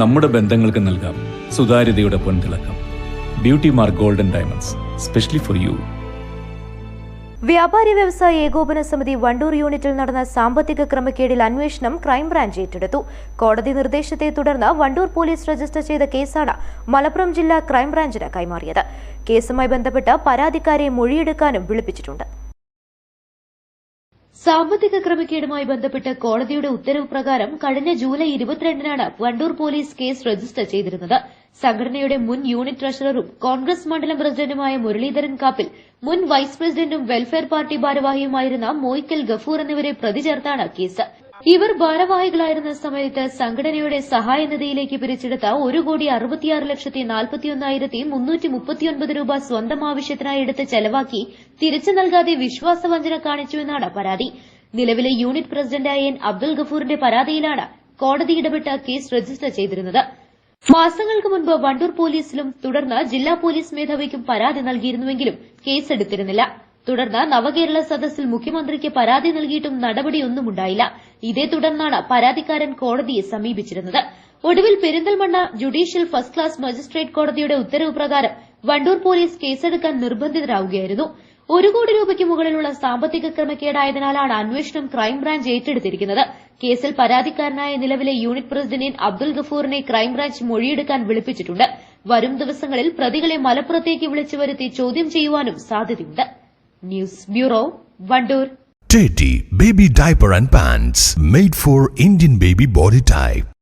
നമ്മുടെ ബന്ധങ്ങൾക്ക് നൽകാം. സുതാര്യതയുടെ പൊൻതിളക്കം. Beauty mark golden diamonds specially for you വ്യാപാരി വ്യവസായ ഏകോപന സമിതി വണ്ടൂർ യൂണിറ്റിൽ നടന്ന സാമ്പത്തിക ക്രമക്കേടിൽ അന്വേഷണം ക്രൈംബ്രാഞ്ച് ഏറ്റെടുത്തു. കോടതി നിർദ്ദേശത്തെ തുടർന്ന് വണ്ടൂർ പോലീസ് രജിസ്റ്റർ ചെയ്ത കേസാണ് മലപ്പുറം ജില്ലാ ക്രൈംബ്രാഞ്ചിന് കൈമാറിയത്. കേസുമായി ബന്ധപ്പെട്ട് പരാതിക്കാരെ മൊഴിയെടുക്കാനും വിളിപ്പിച്ചിട്ടുണ്ട്. സാമ്പത്തിക ക്രമക്കേടുമായി ബന്ധപ്പെട്ട് കോടതിയുടെ ഉത്തരവ് പ്രകാരം കഴിഞ്ഞ ജൂലൈ ഇരുപത്തിരണ്ടിനാണ് വണ്ടൂർ പോലീസ് കേസ് രജിസ്റ്റർ ചെയ്തിരുന്നത്. സംഘടനയുടെ മുൻ യൂണിറ്റ് ട്രഷററും കോൺഗ്രസ് മണ്ഡലം പ്രസിഡന്റുമായ മുരളീധരൻ കാപ്പിൽ മുൻ വൈസ് പ്രസിഡന്റും വെൽഫെയർ പാർട്ടി ഭാരവാഹിയുമായിരുന്ന മോയ്ക്കൽ ഗഫൂർ എന്നിവരെ പ്രതി ചേർത്താണ് കേസ്. ഇവർ ഭാരവാഹികളായിരുന്ന സമയത്ത് സംഘടനയുടെ സഹായനിധിയിലേക്ക് പിരിച്ചെടുത്ത ഒരു കോടി അറുപത്തിയാറ് ലക്ഷത്തി നാൽപ്പത്തിയൊന്നായിരത്തി മുന്നൂറ്റി മുപ്പത്തിയൊൻപത് രൂപ സ്വന്തം ആവശ്യത്തിനായി എടുത്ത് ചെലവാക്കി തിരിച്ചു നൽകാതെ വിശ്വാസവഞ്ചന കാണിച്ചുവെന്നാണ് പരാതി. നിലവിലെ യൂണിറ്റ് പ്രസിഡന്റായ എൻ അബ്ദുൽ ഗഫൂറിന്റെ പരാതിയിലാണ് കോടതി ഇടപെട്ട് കേസ് രജിസ്റ്റർ ചെയ്തിരുന്നത്. മാസങ്ങൾക്ക് മുൻപ് വണ്ടൂർ പോലീസിലും തുടർന്ന് ജില്ലാ പോലീസ് മേധാവിക്കും പരാതി നൽകിയിരുന്നുവെങ്കിലും കേസെടുത്തിരുന്നില്ല. തുടർന്ന് നവകേരള സദസ്സിൽ മുഖ്യമന്ത്രിക്ക് പരാതി നൽകിയിട്ടും നടപടിയൊന്നുമുണ്ടായില്ല. ഇതേ തുടർന്നാണ് പരാതിക്കാരൻ കോടതിയെ സമീപിച്ചിരുന്നത്. ഒടുവിൽ Perinthalmanna judicial first class magistrate കോടതിയുടെ ഉത്തരവ് പ്രകാരം വണ്ടൂർ പോലീസ് കേസെടുക്കാൻ നിർബന്ധിതരാകുകയായിരുന്നു ഒരു കോടി രൂപയ്ക്ക് മുകളിലുള്ള സാമ്പത്തിക ക്രമക്കേടായതിനാലാണ് അന്വേഷണം ക്രൈംബ്രാഞ്ച് ഏറ്റെടുത്തിരിക്കുന്നത്. കേസിൽ പരാതിക്കാരനായ നിലവിലെ യൂണിറ്റ് പ്രസിഡന്റ് അബ്ദുൽ ഗഫൂറിനെ ക്രൈംബ്രാഞ്ച് മൊഴിയെടുക്കാൻ വിളിപ്പിച്ചിട്ടുണ്ട്. വരും ദിവസങ്ങളിൽ പ്രതികളെ മലപ്പുറത്തേക്ക് വിളിച്ചു വരുത്തി ചോദ്യം ചെയ്യുവാനും സാധ്യതയുണ്ട്. News bureau Wandoor Teddy Baby Diaper and Pants made for Indian baby body type.